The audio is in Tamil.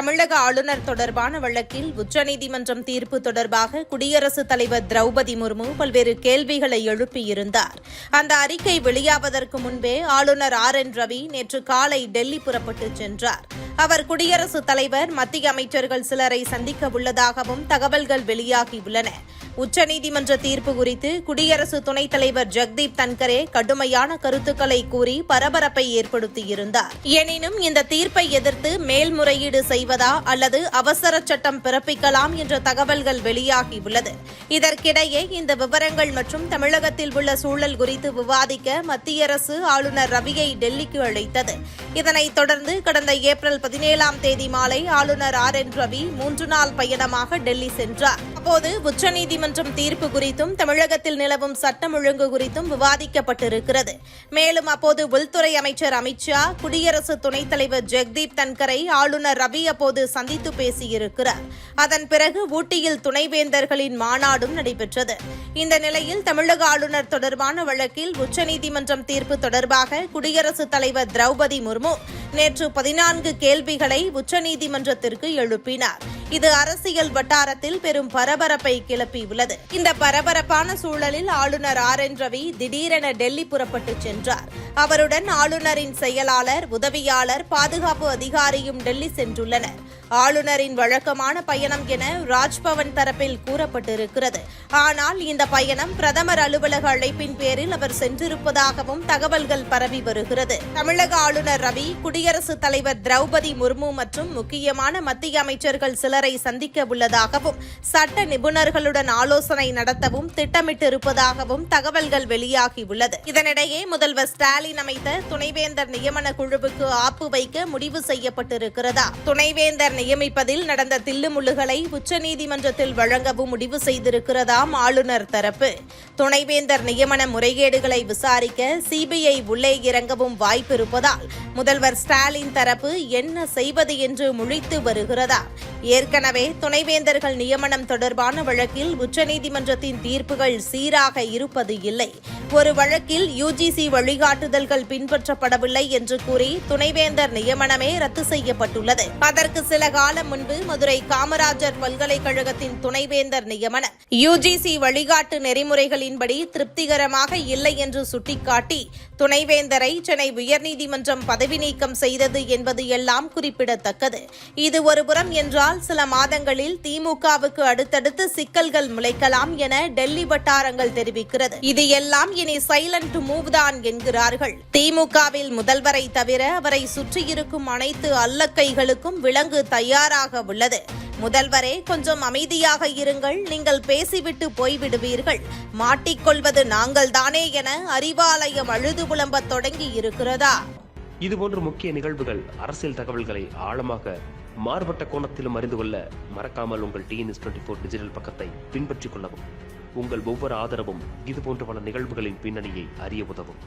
தமிழக ஆளுநர் தொடர்பான வழக்கில் உச்சநீதிமன்றம் தீர்ப்பு தொடர்பாக குடியரசுத் தலைவர் திரௌபதி முர்மு பல்வேறு கேள்விகளை எழுப்பியிருந்தார். அந்த அறிக்கை வெளியாவதற்கு முன்பே ஆளுநர் ஆர் என் ரவி நேற்று காலை டெல்லி புறப்பட்டுச் சென்றார். அவர் குடியரசுத் தலைவர் மத்திய அமைச்சர்கள் சிலரை சந்திக்க உள்ளதாகவும் தகவல்கள் வெளியாகியுள்ளன உச்சநீதிமன்ற தீர்ப்பு குறித்து குடியரசு துணைத் தலைவர் ஜெக்தீப் தன்கரே கடுமையான கருத்துக்களை கூறி பரபரப்பை ஏற்படுத்தியிருந்தார். எனினும் இந்த தீர்ப்பை எதிர்த்து மேல்முறையீடு செய்வதா அல்லது அவசர சட்டம் பிறப்பிக்கலாம் என்ற தகவல்கள் வெளியாகியுள்ளது இதற்கிடையே இந்த விவரங்கள் மற்றும் தமிழகத்தில் உள்ள சூழல் குறித்து விவாதிக்க மத்திய அரசு ஆளுநர் ரவியை டெல்லிக்கு அழைத்தது. இதனைத் தொடர்ந்து கடந்த ஏப்ரல் பதினேழாம் தேதி மாலை ஆளுநர் ஆர் என் ரவி மூன்று நாள் பயணமாக டெல்லி சென்றார். அப்போது உச்சநீதிமன்றம் தீர்ப்பு குறித்தும் தமிழகத்தில் நிலவும் சட்டம் ஒழுங்கு குறித்தும் விவாதிக்கப்பட்டிருக்கிறது. மேலும் அப்போது உள்துறை அமைச்சர் அமித்ஷா குடியரசு துணைத் தலைவர் ஜெக்தீப் தன்கரை ஆளுநர் ரவி அப்போது சந்தித்து பேசியிருக்கிறார். அதன் பிறகு ஊட்டியில் துணைவேந்தர்களின் மாநாடும் நடைபெற்றது. இந்த நிலையில் தமிழக ஆளுநர் தொடர்பான வழக்கில் உச்சநீதிமன்றம் தீர்ப்பு தொடர்பாக குடியரசுத் தலைவர் திரௌபதி முர்மு நேற்று பதினான்கு கேள்விகளை உச்சநீதிமன்றத்திற்கு எழுப்பினார். இது அரசியல் வட்டாரத்தில் பெரும் பரபரப்பை கிளப்பியுள்ளது. இந்த பரபரப்பான சூழலில் ஆளுநர் ஆர். என். ரவி திடீரென டெல்லி புறப்பட்டுச் சென்றார். அவருடன் ஆளுநரின் செயலாளர் உதவியாளர் பாதுகாப்பு அதிகாரியும் டெல்லி சென்றுள்ளனர். ஆளுநரின் வழக்கமான பயணம் என ராஜ்பவன் தரப்பில் கூறப்பட்டிருக்கிறது. ஆனால் இந்த பயணம் பிரதமர் அலுவலக அழைப்பின் பேரில் அவர் சென்றிருப்பதாகவும் தகவல்கள் பரவி வருகிறது. தமிழக ஆளுநர் ரவி குடியரசுத் தலைவர் திரௌபதி முர்மு மற்றும் முக்கியமான மத்திய அமைச்சர்கள் சிலரை சந்திக்க உள்ளதாகவும் சட்ட நிபுணர்களுடன் ஆலோசனை நடத்தவும் திட்டமிட்டிருப்பதாகவும் தகவல்கள் வெளியாகியுள்ளது இதனிடையே முதல்வர் ஸ்டாலின் அமைத்த துணைவேந்தர் நியமன குழுவுக்கு ஆப்பு வைக்க முடிவு செய்யப்பட்டிருக்கிறதா? துணைவேந்தர் நியமிப்பதில் நடந்த தில்லுமுள்ளுகளை உச்சநீதிமன்றத்தில் வழங்கவும் முடிவு செய்திருக்கிறதாம் ஆளுநர் தரப்பு. துணைவேந்தர் நியமன முறைகேடுகளை விசாரிக்க சிபிஐ உள்ளே இறங்கவும் வாய்ப்பு இருப்பதால் முதல்வர் ஸ்டாலின் தரப்பு என்ன செய்வது என்று முழித்து வருகிறதா. ஏற்கனவே துணைவேந்தர்கள் நியமனம் தொடர்பான வழக்கில் உச்சநீதிமன்றத்தின் தீர்ப்புகள் சீராக இருப்பது இல்லை. ஒரு வழக்கில் யுஜிசி வழிகாட்டுதல்கள் பின்பற்றப்படவில்லை என்று கூறி துணைவேந்தர் நியமனமே ரத்து செய்யப்பட்டுள்ளது. அதற்கு சில காலம் முன்பு மதுரை காமராஜர் பல்கலைக்கழகத்தின் துணைவேந்தர் நியமனம். யுஜிசி வழிகாட்டு நெறிமுறைகளின்படி திருப்திகரமாக இல்லை என்று சுட்டிக்காட்டி துணைவேந்தரை சென்னை உயர்நீதிமன்றம் பதவி நீக்கம் செய்தது என்பது எல்லாம் குறிப்பிடத்தக்கது. இது ஒருபுறம் என்றால் சில மாதங்களில் திமுகவுக்கு அடுத்தடுத்து சிக்கல்கள் முளைக்கலாம் என டெல்லி வட்டாரங்கள் தெரிவிக்கிறது. இது எல்லாம் இனி சைலண்ட் மூவ் தான் என்கிறார்கள். திமுகவில் முதல்வரை தவிர அவரை சுற்றியிருக்கும் அனைத்து அல்லக்கைகளுக்கும் விலங்கு தயாராக உள்ளது முதல்வரே கொஞ்சம் அமைதியாக இருங்கள். நீங்கள் பேசிவிட்டு போய்விடுவீர்கள். மாட்டிக்கொள்வது நாங்கள்தானே என அறிவாலயம் அழுது புலம்ப தொடங்கி இருக்கிறதா இதுபோன்ற முக்கிய நிகழ்வுகள் அரசியல் தகவல்களை ஆழமாக மாறுபட்ட கோணத்திலும் அறிந்து கொள்ள மறக்காமல் உங்கள் டிஎன்எஸ் டுவெண்ட்டி ஃபோர் டிஜிட்டல் பக்கத்தை பின்பற்றிக் கொள்ளவும் உங்கள் ஒவ்வொரு ஆதரவும் இதுபோன்ற பல நிகழ்வுகளின் பின்னணியை அறிய உதவும்.